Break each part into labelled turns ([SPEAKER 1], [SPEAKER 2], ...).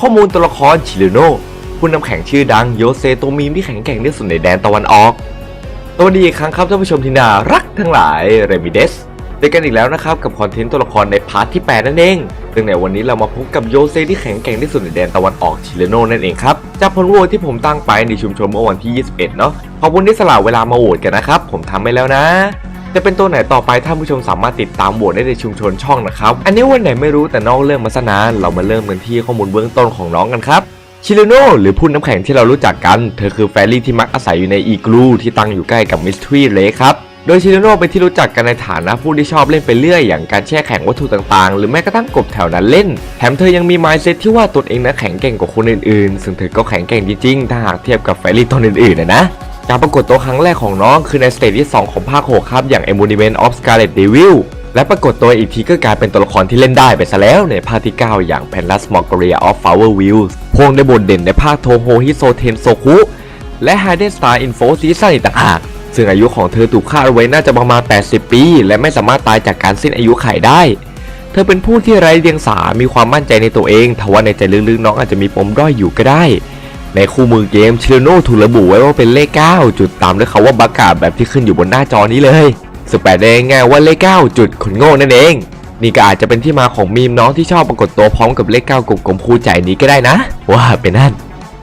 [SPEAKER 1] ข้อมูลตัวละครชิลิโนผู้นำแข่งชื่อดังโยเซโตมีมที่แข็งแกร่งที่สุดในแดนตะวันออกสวัสดีอีกครั้งครับท่านผู้ชมที่น่ารักทั้งหลายเรมิเดสเจอกันอีกแล้วนะครับกับคอนเทนต์ตัวละครในพาร์ทที่ 8 นั่นเองซึ่งในวันนี้เรามาพบกับโยเซที่แข็งแกร่งที่สุดในแดนตะวันออกชิเลโนนั่นเองครับ จากผลโหวตที่ผมตั้งไปในชุมชนเมื่อวันที่ 21 เนาะขอบคุณที่สละเวลามาโหวตกันนะครับ ผมทำไปแล้วนะ จะเป็นตัวไหนต่อไปท่านผู้ชมสามารถติดตามโหวตได้ในชุมชนช่องนะครับ อันนี้วันไหนไม่รู้แต่นองเริ่มมาซะนานเรามาเริ่มกันที่ข้อมูลเบื้องต้นของน้องกันครับชิเลโนหรือผู้น้ำแข็งที่เรารู้จักกัน เธอคือแฟรี่ที่มักอาศัยอยู่ในอีกลูที่ตั้งอยู่ใกล้กับมิสทรีเลครับ โดยชิเลโนเป็นที่รู้จักกันในฐานะผู้ที่ชอบเล่นไปเรื่อยอย่างการแช่แข็งวัตถุต่างๆ หรือแม้กระทั่งกบแถวนั้นเล่น แถมเธอยังมีมายเซตที่ว่าตนเองนั้นแข็งแกร่งกว่าคนอื่นๆ ซึ่งเธอก็แข็งแกร่งจริงๆ ถ้าหากเทียบกับแฟรี่ตนอื่นๆนะนะ การปรากฏตัวครั้งแรกของน้องคือในสเตจที่ 2 ของภาค6ครับอย่าง Embodiment of Scarlet Devil และปรากฏตัวอีกทีก็กลายเป็นตัวละครที่เล่นได้ไปซะแล้วในภาคที่ 9 อย่าง Phantasmagoria of Flower Wheels พวงในบทเด่นในภาคโทโฮฮิโซเทนโซคุและ Hidden Star Info ซีซั่นอีกต่างหากซึ่งอายุของเธอถูกคาดไว้น่าจะประมาณ 80 ปี และไม่สามารถตายจากการสิ้นอายุไขได้ เธอเป็นผู้ที่ไร้เดียงสา มีความมั่นใจในตัวเองทว่าในใจลึกๆน้องอาจจะมีปมด้อยอยู่ก็ได้ ในคู่มือเกมชิโโนถูกระบุไว้ว่าเป็นเลข 9 จุดตามด้วยคาว่าบักกาแบบที่ขึ้นอยู่บนหน้าจอนี้เลยสแปดได้ง่ายว่าเลข 9 จุดคนโง่นั่นเอง นี่ก็อาจจะเป็นที่มาของมีมน้องที่ชอบปรากฏตัวพร้อมกับเลข 9กลมๆคู่ใจนี้ก็ได้นะ ว่าเป็นนั่น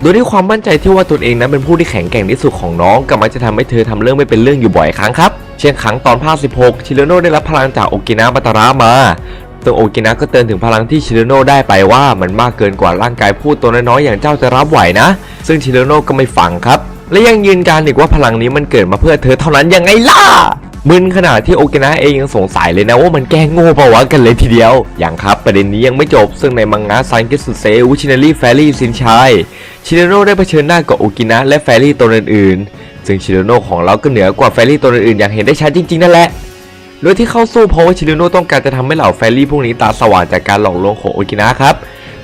[SPEAKER 1] โดยด้วยความมั่นใจที่ว่าตนเองนั้นเป็นผู้ที่แข็งแกร่งที่สุดของน้องก็มักจะทำให้เธอทำเรื่องไม่เป็นเรื่องอยู่บ่อยครั้งครับ เช่นครั้งตอนภาค 16 ชิโรโนะได้รับพลังจากโอกินาบัตาระมา ซึ่งโอกินะก็เตือนถึงพลังที่ชิโรโนได้ไปว่ามันมากเกินกว่าร่างกายผู้ตัวน้อยๆอย่างเจ้าจะรับไหวนะ ซึ่งชิโรโนก็ไม่ฟังครับ และยังยืนการอีกว่าพลังนี้มันเกิดมาเพื่อเธอเท่านั้นยังไงล่ะมึนขนาดที่โอกินะเองยังสงสัยเลยนะว่ามันแกล้งโง่ปะวะกันเลยทีเดียว อย่างครับประเด็นนี้ยังไม่จบ ซึ่งในมังงะซันเกสุเซวิชินารีแฟรี่ซินชัยชิเนโนะได้เผชิญหน้ากับโอกินะและแฟรี่ตัวอื่นๆ ซึ่งชิเนโนะของเราก็เหนือกว่าแฟรี่ตัวอื่นๆอย่างเห็นได้ชัดจริงๆนั่นแหละ โดยที่เข้าสู้เพราะว่าชิเนโนะต้องการจะทำให้เหล่าแฟรี่พวกนี้ตาสว่างจากการหลอกลวงของโอกินะครับ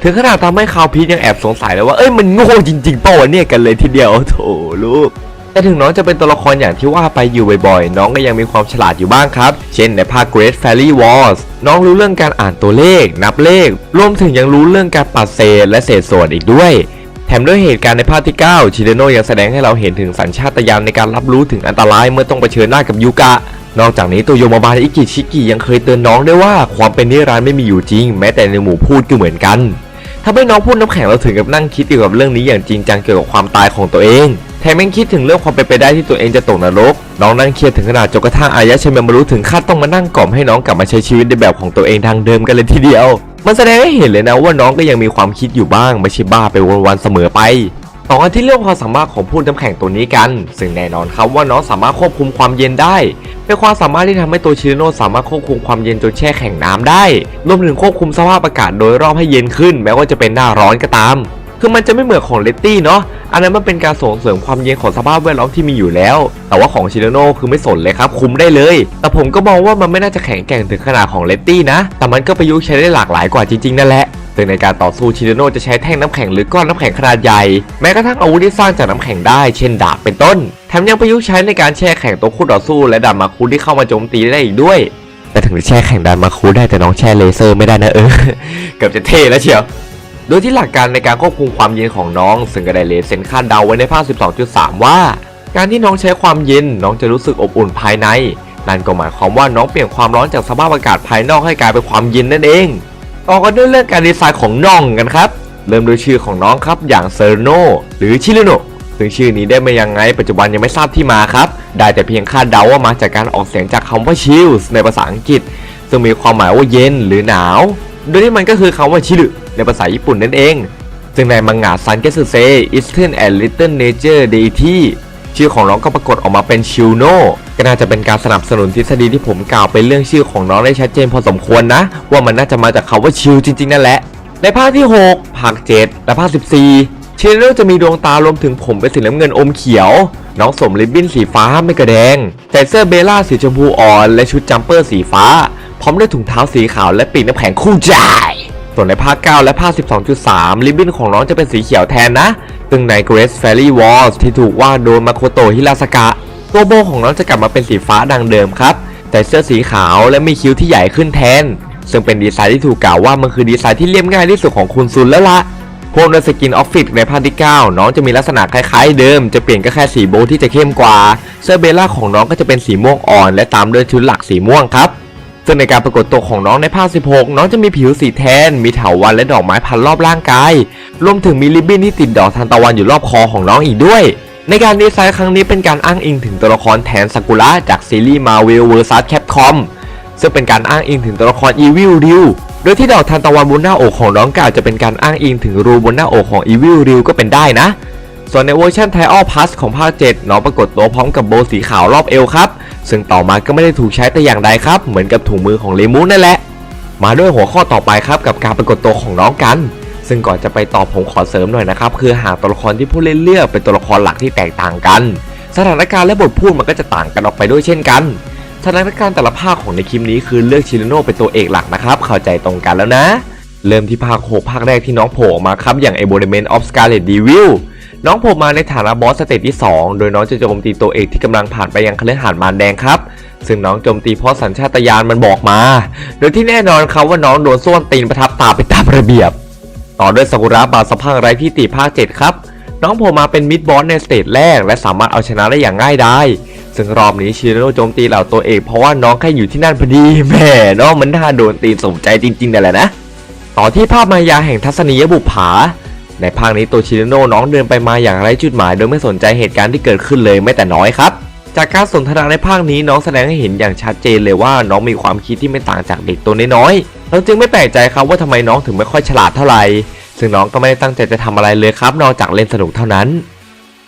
[SPEAKER 1] ถึงขนาดทำให้คาวพีทยังแอบสงสัยเลยว่าเอ้ยมันโง่จริงๆเปล่าวะเนี่ยกันเลยทีเดียวโถลูกแต่ถึงน้องจะเป็นตัวละครอย่างที่ว่าไปอยู่บ่อยๆ น้องก็ยังมีความฉลาดอยู่บ้างครับ เช่นในภาค Great Fairy Wars น้องรู้เรื่องการอ่านตัวเลข นับเลข รวมถึงยังรู้เรื่องการปัดเศษและเศษส่วนอีกด้วย แถมด้วยเหตุการณ์ในภาคที่ 9 ชิเดโนยังแสดงให้เราเห็นถึงสัญชาตญาณในการรับรู้ถึงอันตรายเมื่อต้องเผชิญหน้ากับยูกะ นอกจากนี้ตัวโยมาบาอิกิชิกิยังเคยเตือนน้องด้วยว่าความเป็นนิรันดร์ไม่มีอยู่จริง แม้แต่ในหมู่พูดก็เหมือนกันทำให้น้องพูดน้ำแข็งเราถึงกับนั่งคิดเกี่ยวกับเรื่องนี้อย่างจริงจังเกี่ยวกับความตายของตัวเองแถมยังคิดถึงเรื่องความเป็นไปได้ที่ตัวเองจะตกนรก น้องนั่งเครียดถึงขนาดจนกระทั่งอายะเชมมารู้ถึงขั้นต้องมานั่งกล่อมให้น้องกลับมาใช้ชีวิตในแบบของตัวเองทางเดิมกันเลยทีเดียว มันแสดงให้เห็นเลยนะว่าน้องก็ยังมีความคิดอยู่บ้างไม่ใช่บ้าไปวันๆเสมอไป ต่อกันที่เรื่องความสามารถของผู้น้ำแข็งตัวนี้กัน ซึ่งแน่นอนครับว่าน้องสามารถควบคุมความเย็นได้เป็นความสามารถที่ทำให้ตัวชิโนโนสามารถควบคุมความเย็นจนแช่แข็งน้ำได้ รวมถึงควบคุมสภาพอากาศโดยรอบให้เย็นขึ้น แม้ว่าจะเป็นหน้าร้อนก็ตาม คือมันจะไม่เหมือนของเลตตี้เนาะ อันนั้นมันเป็นการส่งเสริมความเย็นของสภาพแวดล้อมที่มีอยู่แล้ว แต่ว่าของชิโนโนคือไม่สนเลยครับ คุมได้เลย แต่ผมก็มองว่ามันไม่น่าจะแข็งแกร่งถึงขนาดของเลตตี้นะ แต่มันก็ประยุกต์ใช้ได้หลากหลายกว่าจริงๆนั่นแหละ ซึ่งในการต่อสู้ชิโนโนจะใช้แท่งน้ำแข็งหรือก้อนน้ำแข็งขนาดใหญ่ แม้กระทั่งอาวุธที่สร้างจากน้ำแข็งได้ เช่นดาบเป็นต้น แถมยังประยุกต์ใช้ในการแช่แข็งตัวคู่ต่อสู้และดาบมาคูที่เข้ามาโจมตีได้อีกด้วย แต่ถึงจะแช่แข็งดาบมาคูได้แต่น้องแช่เลเซอร์ไม่ได้นะเออ เกือบจะเท่แล้วเชียวโดยที่หลักการในการควบคุมความเย็นของน้อง ซึ่งก็ได้เลเซนคาดเดาไว้ในภาค 12.3 ว่า การที่น้องใช้ความเย็นน้องจะรู้สึกอบอุ่นภายในนั่นก็หมายความว่าน้องเปลี่ยนความร้อนจากสภาพอากาศภายนอกให้กลายเป็นความเย็นนั่นเอง ต่อกันด้วยเรื่องการดีไซน์ของน้องกันครับ เริ่มโดยชื่อของน้องครับอย่างเซอร์โนหรือชิลโนซึ่งชื่อนี้ได้มายังไงปัจจุบันยังไม่ทราบที่มาครับ ได้แต่เพียงคาดเดาว่ามาจากการออกเสียงจากคำว่า chills ในภาษาอังกฤษ ซึ่งมีความหมายว่าเย็นหรือหนาว โดยที่มันก็คือคำว่าชิลในภาษาญี่ปุ่นนั่นเองซึ่งในมังงะซันเกสเซ Eastern and Little Nature Deity ชื่อของน้องก็ปรากฏออกมาเป็นชิวโนก็น่าจะเป็นการสนับสนุนทฤษฎีที่ผมกล่าวไปเรื่องชื่อของน้องได้ชัดเจนพอสมควรนะ ว่ามันน่าจะมาจากคำว่าชิวจริงๆนั่นแหละ ในภาคที่ 6 ภาค 7 และภาค 14 ชิโนจะมีดวงตารวมถึงผมเป็นสีน้ำเงินอมเขียว น้องสวมริบบิ้นสีฟ้าไม่กระแดงใส่เสื้อเบล่าสีชมพูอ่อน และชุดจัมเปอร์สีฟ้า พร้อมด้วยถุงเท้าสีขาวและปีกน้ำแข็งคู่ใจ ส่วนในภาค 9 และภาค 12.3 ริบบิ้นของน้องจะเป็นสีเขียวแทนนะ ซึ่งใน Great Fairy Wars ที่ถูกว่าโดยมาโคโตะฮิราสกะ ตัวโบของน้องจะกลับมาเป็นสีฟ้าดังเดิมครับ แต่เสื้อสีขาวและมีคิ้วที่ใหญ่ขึ้นแทน ซึ่งเป็นดีไซน์ที่ถูกกล่าวว่ามันคือดีไซน์ที่เรียบง่ายที่สุดของคุณซุนแล้วละพวกในสกินออฟฟิศในภาคที่ 9 น้องจะมีลักษณะคล้ายๆเดิม จะเปลี่ยนก็แค่สีโบทที่จะเข้มกว่า เสื้อเบลล่าของน้องก็จะเป็นสีม่วงอ่อน และตามด้วยชุดหลักสีม่วงครับ ซึ่งในการปรากฏตัวของน้องในภาค 16 น้องจะมีผิวสีแทน มีเถาวัลย์และดอกไม้พันรอบร่างกาย รวมถึงมีริบบิ้นที่ติดดอกทานตะวันอยู่รอบคอของน้องอีกด้วย ในการดีไซน์ครั้งนี้เป็นการอ้างอิงถึงตัวละครแทนซากุระจากซีรีส์ Marvel vs Capcom ซึ่งเป็นการอ้างอิงถึงตัวละคร Evil Ryu โดยที่ดอกทานตะวันบนหน้าอกของน้องก็อาจจะเป็นการอ้างอิงถึงรูบนหน้าอกของ Evil Ryu ก็เป็นได้นะ ส่วนในเวอร์ชันไทออลพัสของภาค 7 น้องปรากฏตัวพร้อมกับโบสีขาวรอบเอวครับ ซึ่งต่อมาก็ไม่ได้ถูกใช้แต่อย่างใดครับ เหมือนกับถุงมือของเลมูนั่นแหละ มาด้วยหัวข้อต่อไปครับกับการปรากฏตัวของน้องกัน ซึ่งก่อนจะไปตอบผมขอเสริมหน่อยนะครับ คือหากตัวละครที่ผู้เล่นเลือกเป็นตัวละครหลักที่แตกต่างกัน สถานการณ์และบทพูดมันก็จะต่างกันออกไปด้วยเช่นกันสถานการณ์แต่ละภาคของในคลิปนี้คือเลือกชิโนโนเป็นตัวเอกหลักนะครับ เข้าใจตรงกันแล้วนะ เริ่มที่ภาค 6 ภาคแรกที่น้องโผล่มาครับอย่าง e v o l u m e n t of Scarlet Devil น้องโผล่มาในฐานะบอสสเตจที่ 2 โดยน้องจะโจมตีตัวเอกที่กำลังผ่านไปยังคฤหาสน์มารแดงครับ ซึ่งน้องโจมตีเพราะสัญชาตญาณมันบอกมา โดยที่แน่นอนครับว่าน้องโดนส้วมตีนประทับตาไปตามระเบียบ ต่อด้วยซากุระบาสะพังไร้ที่ติภาค 7 ครับ น้องโผล่มาเป็นมิดบอสในสเตจแรก และสามารถเอาชนะได้อย่างง่ายดายซึ่งรอบนี้ชิโร่โจมตีเหล่าตัวเอกเพราะว่าน้องแค่อยู่ที่นั่นพอดีแหม่น้องมันน่าโดนตีนสมใจจริงๆนั่นแหละนะ ต่อที่ภาพมายาแห่งทัศนียบุปผา ในภาคนี้ตัวชิโร่น้องเดินไปมาอย่างไร้จุดหมาย โดยไม่สนใจเหตุการณ์ที่เกิดขึ้นเลยแม้แต่น้อยครับจากการสนทนาในภาคนี้น้องแสดงให้เห็นอย่างชัดเจนเลยว่าน้องมีความคิดที่ไม่ต่างจากเด็กตัวน้อยๆเราจึงไม่แปลกใจครับว่าทำไมน้องถึงไม่ค่อยฉลาดเท่าไหร่ ซึ่งน้องก็ไม่ได้ตั้งใจจะทำอะไรเลยครับ นอกจากเล่นสนุกเท่านั้น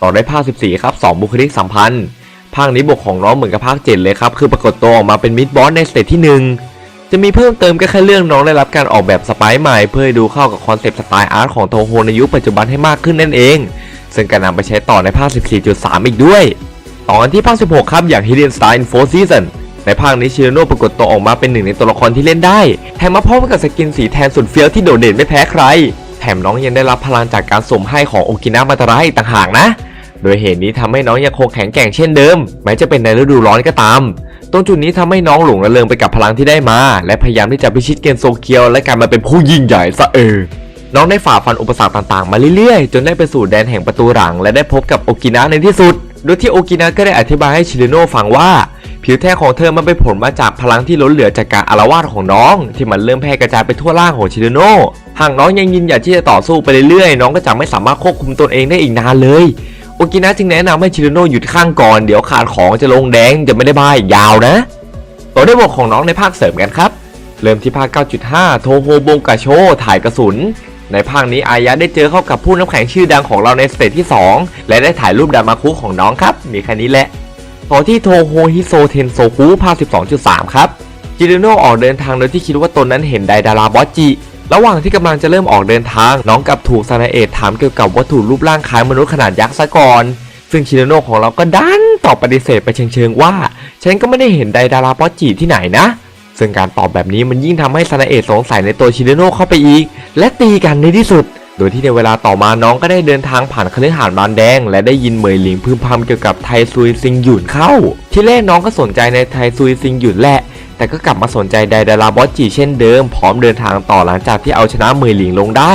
[SPEAKER 1] ต่อด้ภาค 14 ครับ 2 บุคลิกสัมพันธ์ ภาคนี้บทของน้องเหมือนกับภาค 7 เลยครับ คือปรากฏตัวออกมาเป็นมิดบอสในสเตจที่ 1 จะมีเพิ่มเติมก็แค่เรื่องน้องได้รับการออกแบบสไปซ์ใหม่เพื่อให้ดูเข้ากับคอนเซปต์สไตล์อาร์ตของโทโฮในยุคปัจจุบันให้มากขึ้นนั่นเอง ซึ่งการนำไปใช้ต่อในภาค 14.3 อีกด้วยต่อกันที่ภาค 16 ครับอย่าง Hidden Star in Four Seasons ในภาคนี้ชิโรโน่ปรากฏตัวออกมาเป็นหนึ่งในตัวละครที่เล่นได้ แถมมาพร้อมกับสกินสีแทนสุดเฟี้ยวที่โดดเด่นไม่แพ้ใคร แถมน้องยังได้รับพลังจากการสมให้ของโอกินามาตาระอีกต่างหากนะ โดยเหตุนี้ทำให้น้องยังคงแข็งแกร่งเช่นเดิม แม้จะเป็นในฤดูร้อนก็ตามตรงจุดนี้ทำให้น้องหลงระเริงไปกับพลังที่ได้มา และพยายามที่จะพิชิตเกณฑ์โซเคียวและกายมาเป็นผู้ยิ่งใหญ่ซะเองน้องได้ฝ่าฟันอุปสรรคต่างๆ มาเรื่อยๆ จนได้ไปสู่แดนแห่งประตูหลัง และได้พบกับโอกินะในที่สุด โดยที่โอกินะก็ได้อธิบายให้ชิเรโน่ฟังว่า ผิวแท้ของเธอมันเป็นผลมาจากพลังที่ล้นเหลือจากการอารวาสของน้อง ที่มันเริ่มแพร่กระจายไปทั่วร่างของชิเรโน่หากน้องยังยินอยากที่จะต่อสู้ไปเรื่อยๆ น้องก็จะไม่สามารถควบคุมตนเองได้อีกนานเลย โอกินะจึงแนะนำให้ชิเรโน่หยุดข้างก่อน เดี๋ยวขาดของจะลงแดงจะไม่ได้บ้าอีกยาวนะต่อด้วยบทของน้องในภาคเสริมกันครับ เริ่มที่ภาค 9.5 โทโฮโบงกาโช ถ่ายกระสุน ในภาคนี้อายะได้เจอเข้ากับผู้น้ำแข็งชื่อดังของเราในสเตจที่ 2 และได้ถ่ายรูปดามาคุของน้องครับ มีแค่นี้แหละต่อที่โทโฮฮิโซเทนโซคุภาค 12.3 ครับจิริโนออกเดินทางโดยที่คิดว่าตนนั้นเห็นไดดาราบอสจิ ระหว่างที่กำลังจะเริ่มออกเดินทาง น้องกับถูกซานาเอะถามเกี่ยวกับวัตถุรูปร่างคล้ายมนุษย์ขนาดยักษ์ซะก่อน ซึ่งชิริโนของเราก็ดันตอบปฏิเสธไปเชิงๆว่า ฉันก็ไม่ได้เห็นไดดาราบอจิที่ไหนนะ ซึ่งการตอบแบบนี้มันยิ่งทำให้ซานาเอะสงสัยในตัวชิริโนเข้าไปอีก และตีกันในที่สุด โดยที่ในเวลาต่อมาน้องก็ได้เดินทางผ่านคฤหาสน์บานแดง และได้ยินเหมยหลิงพึมพำเกี่ยวกับไทซุยซิงหยุนเข้า ที่แรกน้องก็สนใจในไทซุยซิงหยุนแหละ แต่ก็กลับมาสนใจไดดาราบอสจีเช่นเดิม พร้อมเดินทางต่อหลังจากที่เอาชนะเมยหลิงลงได้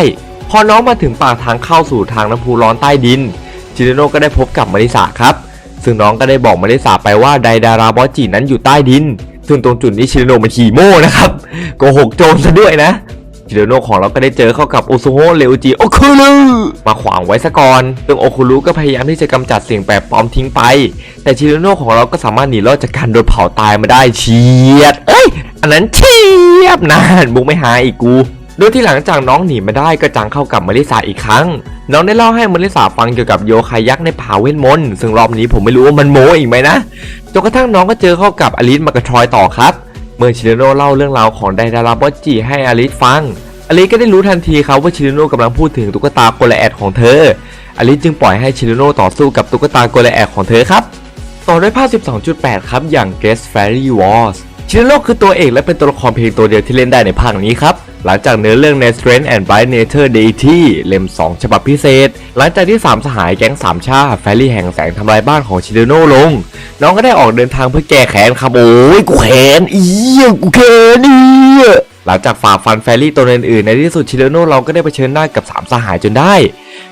[SPEAKER 1] พอน้องมาถึงปากทางเข้าสู่ทางน้ำพุร้อนใต้ดิน จิโนโนก็ได้พบกับมาริสาครับ ซึ่งน้องก็ได้บอกมาริสาไปว่าไดดาราบอสจีนั้นอยู่ใต้ดิน ซึ่งตรงจุดนี้ชิโนโนมันขี่โม่นะครับโกหกโจรซะด้วยนะ จิโนโนของเราก็ได้เจอเข้ากับโอซุโฮเรอุจิโอคุรุมาขวางไว้ซะก่อนซึ่งโอคุรุก็พยายามที่จะกำจัดสิ่งแปลกปลอมทิ้งไป แต่ชิโนโนของเราก็สามารถหนีรอดจากการโดนเผาตายมาได้เฉียด เอ้ย อันนั้นเฉียบนานมุกไม่หายอีกกูโดยที่หลังจากน้องหนีมาได้ก็จังเข้ากับมาริสาอีกครั้ง น้องได้เล่าให้มาริสาฟังเกี่ยวกับโยคายักษ์ในป่าเวทมนต์ซึ่งรอบนี้ผมไม่รู้ว่ามันโมอีกไหมนะจนกระทั่งน้องก็เจอเข้ากับอลิสมากระทรอยต่อครับ เมื่อชิโนโนเล่าเรื่องราวของไดดาราบอจิให้อลิสฟัง อลิสก็ได้รู้ทันทีครับว่าชิโนโนกำลังพูดถึงตุ๊กตาโกลแอดของเธอ อลิสจึงปล่อยให้ชิโนโนต่อสู้กับตุ๊กตาโกลแอดของเธอครับ ต่อด้วยภาค 12.8 ครับอย่าง Guest Fairy Wars ชิโนโนคือตัวเอกและเป็นตัวละครเพียงตัวเดียวที่เล่นได้ในภาคนี้ครับ หลังจากเนื้อเรื่องใน Strength and Bright Nature Deity เล่ม 2 ฉบับพิเศษ หลังจากที่ 3 สหายแก๊งสามชาแฟรี่แห่งแสงทำลายบ้านของชิโนโนลง น้องก็ได้ออกเดินทางเพื่อแก้แค้นครับ โอ้ยกูแค้นอียกูแค้นอีหลังจากฝ่าฟันแฟรี่ตัวอื่นๆ ในที่สุดชิเลโนเราก็ได้เผชิญหน้ากับ 3 สหายจนได้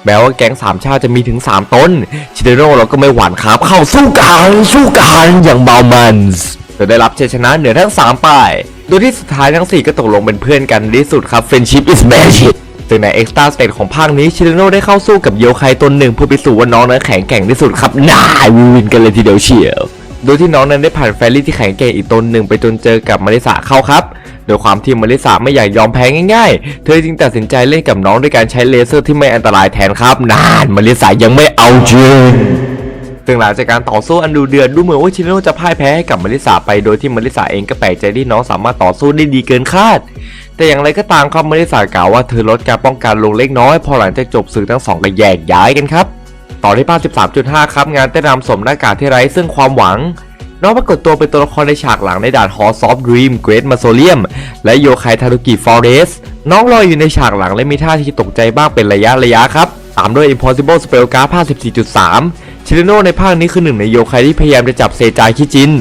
[SPEAKER 1] แม้ว่าแก๊งสามชาจะมีถึง 3 ตนชิเลโนเราก็ไม่หวั่นครับ เข้าสู้กันสู้กันอย่างเบามันส์ จนได้รับชัยชนะเหนือทั้ง3ป้าย โดยที่สุดท้ายทั้ง 4 ก็ตกลงเป็นเพื่อนกันที่สุดครับ Friendship is magic ซึ่งใน Extra Stage ของภาคนี้ชิเลโนได้เข้าสู้กับโยไคตนหนึ่งเพื่อพิสูจน์ว่าน้องนั้นแข็งแกร่งที่สุดครับน่าวินกันเลยทีเดียวเชียว โดยที่น้องนั้นได้ผ่านแฟรี่ที่แข็งแกร่งอีกตนหนึ่งไปจนเจอกับมาริสาเข้าครับ โดยความที่มาริสาไม่อยากยอมแพ้ง่ายๆ เธอจึงตัดสินใจเล่นกับน้องด้วยการใช้เลเซอร์ที่ไม่อันตรายแทนครับนานมาริสายังไม่เอาจริง ซึ่งหลังจากการต่อสู้อันดูเดือดดูเหมือนว่าชิโนจะพ่ายแพ้ให้กับมาริสาไปโดยที่มาริสาเองก็แปลกใจที่น้องสามารถต่อสู้ได้ดีเกินคาด แต่อย่างไรก็ตามครับมาริสากล่าวว่าเธอลดการป้องกันลงเล็กน้อยพอหลังจากจบศึกทั้งสองก็แยกย้ายกันครับต่อที่ภาค13.5 ครับงานเต้นรำสมหน้ากากที่ไร้ซึ่งความหวังน้องปรากฏตัวเป็นตัวละครในฉากหลังในด่าน Hall of Dream Great m a s o l i u m และโยคายทารุกิฟอเรสน้องลอยอยู่ในฉากหลังและมีท่าที่ตกใจบ้างเป็นระยะระยะครับ ตามด้วย Impossible Spell Card ภาค14.3 ชิลิโนในภาคนี้คือหนึ่งในโยคายที่พยายามจะจับเซจายคิจิน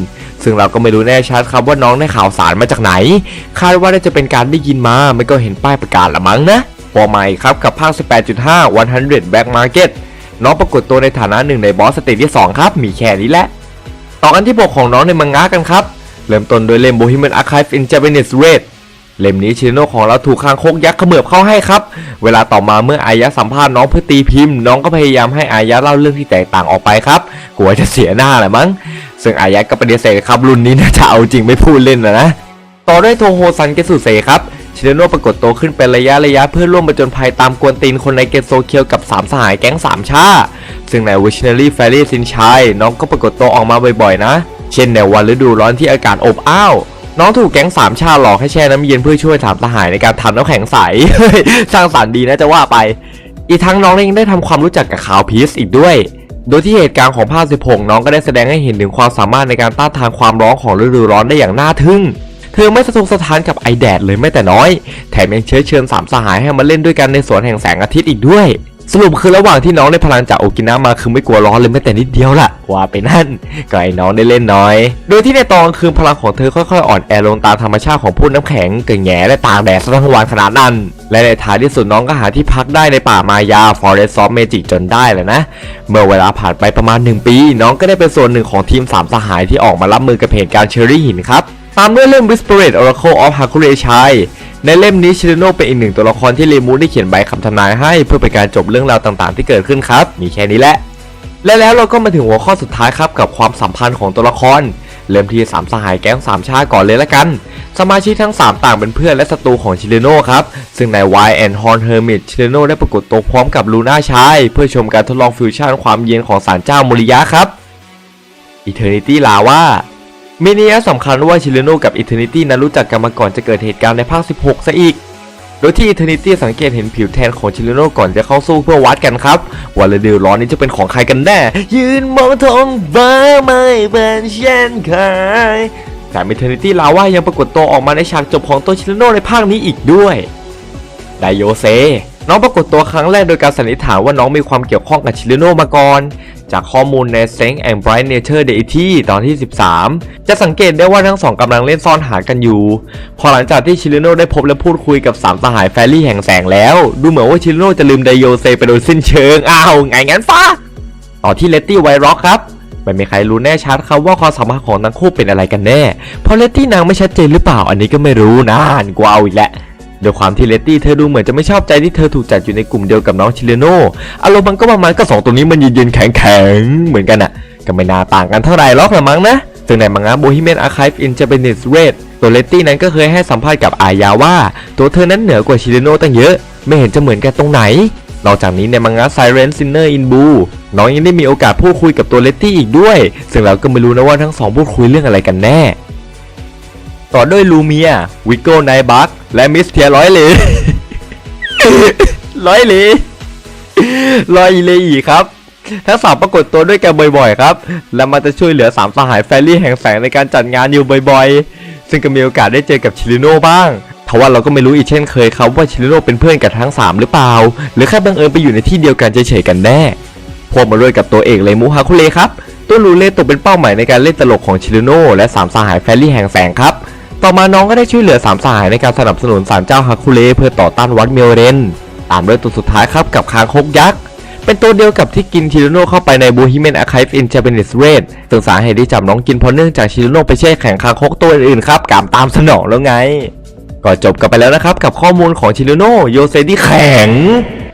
[SPEAKER 1] ซึ่งเราก็ไม่รู้แน่ชัดครับว่าน้องได้ข่าวสารมาจากไหน คาดว่าน่าจะเป็นการได้ยินมาไม่ก็เห็นป้ายประกาศละมั้งนะพอมาอีกครับกับภาค 18.5 100 Back Market น้องปรากฏตัวในฐานะหนึ่งในบอสสเตจที่ 2 ครับ มีแค่นี้แหละต่อกันที่บทของน้องในมังงะกันครับ เริ่มต้นโดยเล่ม Bohemian Archive in Japanese Red เล่มนี้ชิโนของเราถูกคางคกยักษ์เขมือบเข้าให้ครับ เวลาต่อมาเมื่ออายะสัมภาษณ์น้องเพื่อตีพิมพ์น้องก็พยายามให้อายะเล่าเรื่องที่แตกต่างออกไปครับกลัวจะเสียหน้าแหละมั้ง ซึ่งอายะก็ปฏิเสธครับรุ่นนี้น่าจะเอาจริงไม่พูดเล่นนะนะ ต่อด้วยโทโฮซันเกสุเซครับชิเนโนะปรากฏตัวขึ้นเป็นระยะระยะเพื่อร่วมประจนภัยตามกวนตีนคนในเกตโซเคียวกับ 3 สหายแก๊ง 3 ชา ซึ่งในวิชเนอรี่แฟรี่ซินชัยน้องก็ปรากฏตัวออกมาบ่อยๆนะ เช่นในวันฤดูร้อนที่อากาศอบอ้าว น้องถูกแก๊งสามชาหลอกให้แช่น้ำเย็นเพื่อช่วยถามสหายในการทำน้ำแข็งใส สร้างสรรค์ดีนะจะว่าไป อีกทั้งน้องยังได้ทำความรู้จักกับข่าวพีซอีกด้วย โดยที่เหตุการณ์ของภาค16น้องก็ได้แสดงให้เห็นถึงความสามารถในการต้านทานความร้อนของฤดูร้อนได้อย่างน่าทึ่ง เธอไม่สะทกสะท้านกับไอแดดเลยแม้แต่น้อย แถมยังเชื้อเชิญสามสหายให้มาเล่นด้วยกันในสวนแห่งแสงอาทิตย์อีกด้วย สรุปคือระหว่างที่น้องได้พลังจากโอกินามาคือไม่กลัวร้อนเลยแม้แต่นิดเดียวล่ะว่าไปนั่นก็ไอ้น้องได้เล่นน้อย โดยที่ในตอนคืนพลังของเธอค่อยๆ อ่อนแอลงตามธรรมชาติของผู้น้ำแข็งเกิดแง่และตากแดดทั้งวันขนาดนั้น และในท้ายที่สุดน้องก็หาที่พักได้ในป่ามายา Forest of Magic จนได้เลยนะ เมื่อเวลาผ่านไปประมาณ 1 ปี น้องก็ได้เป็นส่วนหนึ่งของทีม3สหายที่ออกมารับมือกับเหตุการณ์เชอรี่หินครับ ตามด้วยเล่ม Whispered Oracle of Hakure Chai ในเล่มนี้ชิโนเป็นอีกหนึ่งตัวละครที่เลมูได้เขียนใบคำทำนายให้เพื่อเป็นการจบเรื่องราวต่างๆ ที่เกิดขึ้นครับ มีแค่นี้แหละ และแล้วเราก็มาถึงหัวข้อสุดท้ายครับกับความสัมพันธ์ของตัวละคร เริ่มที่สามสหายแก๊งสามชาติก่อนเลยละกัน สมาชิกทั้ง 3 ต่างเป็นเพื่อนและศัตรูของชิเลโนครับ ซึ่งใน Y and Horn Hermit ชิเลโนได้ปรากฏตัวพร้อมกับลูน่าชายเพื่อชมการทดลองฟิวชั่นความเย็นของศาลเจ้าโมริยะครับ Eternity Lava มีนัยสำคัญว่าชิเลโนกับ Eternity นั้นรู้จักกันมาก่อนจะเกิดเหตุการณ์ในภาค 16 ซะอีก โดยที่ Eternity สังเกตเห็นผิวแทนของชิเลโนก่อนจะเข้าสู้เพื่อวัดกันครับ ว่าฤดูร้อนนี้จะเป็นของใครกันแน่ ยืนมองทองฟ้าไม่เป็นเช่นเคยแต่ Eternity ลาว่ายังปรากฏตัวออกมาในฉากจบของตัวชิเลโนในภาคนี้อีกด้วยไดโยเซน้องปรากฏตัวครั้งแรกโดยการสันนิษฐานว่าน้องมีความเกี่ยวข้องกับชิลิโนมาก่อน จากข้อมูลใน s a n k and Bright Nature Deity ตอนที่ 13 จะสังเกตได้ว่าทั้งสองกำลังเล่นซ่อนหากันอยู่ พอหลังจากที่ชิลิโนได้พบและพูดคุยกับสามสหายแฟรี่แห่งแสงแล้ว ดูเหมือนว่าชิลิโนจะลืมไดโยเซไปโดยสิ้นเชิง อ้าวไงงั้นฟ้าต่อที่เลตตี้ไวร็อกครับไม่มีใครรู้แน่ชัดครับว่าความสัมพันธ์ของทั้งคู่เป็นอะไรกันแน่ เพราะเลตตี้นางไม่ชัดเจนหรือเปล่าอันนี้ก็ไม่รู้นะอ่านกวาวอีกแหละ โดยความที่เลตตี้เธอดูเหมือนจะไม่ชอบใจที่เธอถูกจัดอยู่ในกลุ่มเดียวกับน้องชิเลโนอารมณ์มันก็ประมาณก็สองตัวนี้มันเย็นๆแข็งเหมือนกันอะก็ไม่น่าต่างกันเท่าไหร่หรอกละมั้งนะซึ่งในมังงะ Bohemian Archive in Japanese Red ตัวเลตตี้นั้นก็เคยให้สัมภาษณ์กับอายาว่า ตัวเธอนั้นเหนือกว่าชิเลโนตั้งเยอะ ไม่เห็นจะเหมือนกันตรงไหน นอกจากนี้ในมังงะ Siren Sinner in Blue น้องยังได้มีโอกาสพูดคุยกับตัวเลตตี้อีกด้วย ซึ่งเราก็ไม่รู้นะว่าทั้งสองพูดคุยเรื่องอะไรกันแน่ ต่อด้วยลูเมียวิโก้ไนบักและมิสเทียร้อยเลยร้อยเลยร้อยเลยอีครับทั้งสามปรากฏตัวด้วยกันบ่อยๆครับ และมันจะช่วยเหลือสามสหายแฟรี่แห่งแสงในการจัดงานอยู่บ่อยๆ ซึ่งก็มีโอกาสได้เจอกับชิลิโน่บ้างทว่าเราก็ไม่รู้อีกเช่นเคยครับว่าชิลิโน่เป็นเพื่อนกับทั้งสามหรือเปล่า หรือแค่บังเอิญไปอยู่ในที่เดียวกันเฉยๆกันแน่พวกมาด้วยกับตัวเอกเลยมูฮาคุเรครับ ตัวลูเล่ตกเป็นเป้าหมายในการเล่นตลกของชิลิโน่และสามสหายแฟรี่แห่งแสงครับ ต่อมาน้องก็ได้ช่วยเหลือสามสหายในการสนับสนุนศาลเจ้าฮาคุเรเพื่อต่อต้านวัดเมลเรน ตามด้วยตัวสุดท้ายครับกับคางคกยักษ์ เป็นตัวเดียวกับที่กินชิโรโนเข้าไปในบูฮิเมนอาร์คิฟอิน Japanese Red ซึ่งสาเหตุที่จับน้องกินเพราะเนื่องจากชิโรโนไปแช่แข็งคางคกตัวอื่นๆครับกามตามสนองแล้วไง ก็จบกันไปแล้วนะครับกับข้อมูลของชิโรโนโยเซที่แข็ง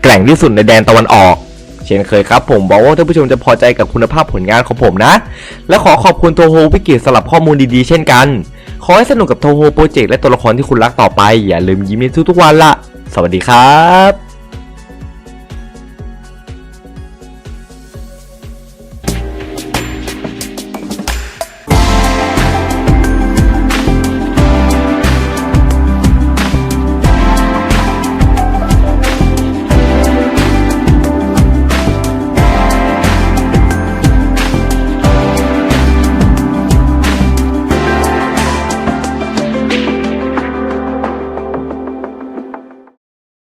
[SPEAKER 1] แกร่งที่สุดในแดนตะวันออกเช่นเคยครับผมบอกว่าท่านผู้ชมจะพอใจกับคุณภาพผลงานของผมนะ และขอขอบคุณโทโฮวิกิสำหรับข้อมูลดีๆ เช่นกัน ขอให้สนุกกับโทโฮโปรเจกต์และตัวละครที่คุณรักต่อไป อย่าลืมยิ้มในทุกๆวันละ สวัสดีครับ